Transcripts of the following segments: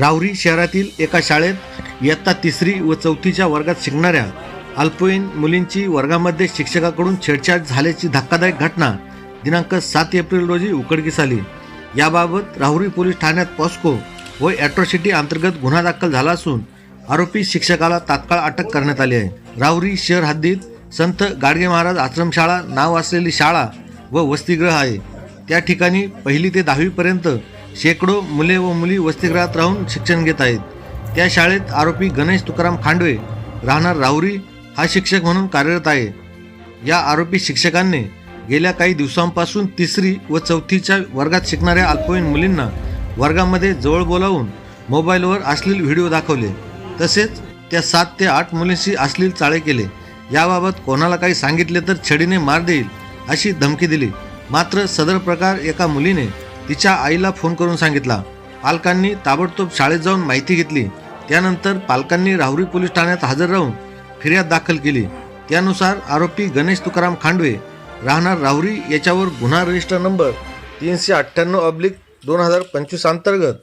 राहुरी शहरातील एका शाळेत इयत्ता तिसरी व चौथीच्या वर्गात शिकणाऱ्या अल्पवयीन मुलींची वर्गामध्ये शिक्षकाकडून छेडछाड झाल्याची धक्कादायक घटना दिनांक सात एप्रिल रोजी उघडकीस आली. याबाबत राहुरी पोलीस ठाण्यात पॉस्को व ॲट्रॉसिटी अंतर्गत गुन्हा दाखल झाला असून आरोपी शिक्षकाला तात्काळ अटक करण्यात आली आहे. राहुरी शहर हद्दीत संत गाडगे महाराज आश्रमशाळा नाव असलेली शाळा व वसतिगृह आहे. त्या ठिकाणी पहिली ते दहावीपर्यंत शेकडो मुले व मुली वसतिगृहात राहून शिक्षण घेत आहेत. त्या शाळेत आरोपी गणेश तुकाराम खांडवे राहणार राहुरी हा शिक्षक म्हणून कार्यरत आहे. या आरोपी शिक्षकांनी गेल्या काही दिवसांपासून तिसरी व चौथीच्या वर्गात शिकणाऱ्या अल्पवयीन मुलींना वर्गामध्ये जवळ बोलावून मोबाईलवर अश्लील व्हिडिओ दाखवले. तसेच त्या सात ते आठ मुलींशी अश्लील चाळे केले. याबाबत कोणाला काही सांगितले तर छडीने मार देईल अशी धमकी दिली. मात्र सदर प्रकार एका मुलीने तिच्या आईला फोन करून सांगितला. पालकांनी ताबडतोब शाळेत जाऊन माहिती घेतली. त्यानंतर पालकांनी राहुरी पोलीस ठाण्यात हजर राहून फिर्याद दाखल केली. त्यानुसार आरोपी गणेश तुकाराम खांडवे राहणार राहुरी याच्यावर गुन्हा रजिस्टर नंबर तीनशे अठ्ठ्याण्णव अब्लिक दोन हजार पंचवीस अंतर्गत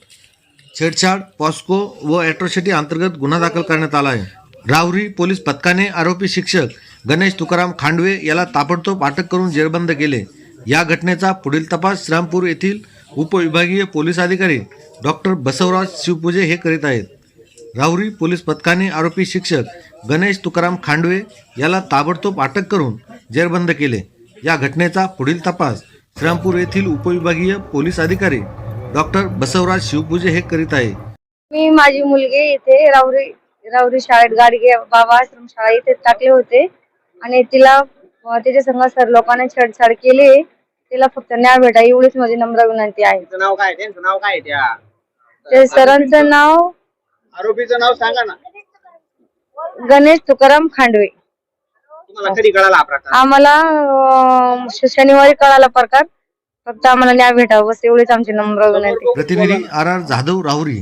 छेडछाड पॉस्को व ॲट्रॉसिटी अंतर्गत गुन्हा दाखल करण्यात आला आहे. राहुरी पोलीस पथकाने आरोपी शिक्षक गणेश तुकाराम खांडवे याला ताबडतोब अटक करून जेरबंद केले. या घटनेचा पुढील तपास श्रीरामपूर येथील उपविभागीय पोलीस अधिकारी डॉक्टर बसवराज शिवपूजे हे करीत आहेत. राहुरी पोलीस पथकाने आरोपी शिक्षक गणेश तुकाराम खांडवे याला ताबडतोब अटक करून जेरबंद केले. या घटनेचा पुढील तपास श्रीरामपूर येथील उपविभागीय पोलीस अधिकारी डॉक्टर बसवराज शिवपूजे हे करीत आहे. मी माझी मुलगी इथे राहुरी राहुरी शाळेत गाडगे बाबा आश्रम शाळा इथे टाकले होते. आणि तिला तिच्या संग सर लोकांनी छेडछाड केली. तिला फक्त न्याय भेटा एवढीच माझी नम्र विनंती आहे. त्यांचं नाव काय त्यांचं नाव काय त्या? ते सरांचं नाव आरोपीचं नाव सांगा ना. गणेश तुकाराम खांडवे. तुम्हाला कधी कळाला हा प्रकार? आम्हाला अं, श- शनिवारी कळाला प्रकार. फक्त आम्हाला न्याय भेटावा बस एवढीच आमची नम्र विनंती. प्रतिनिधी आर आर जाधव राहुरी.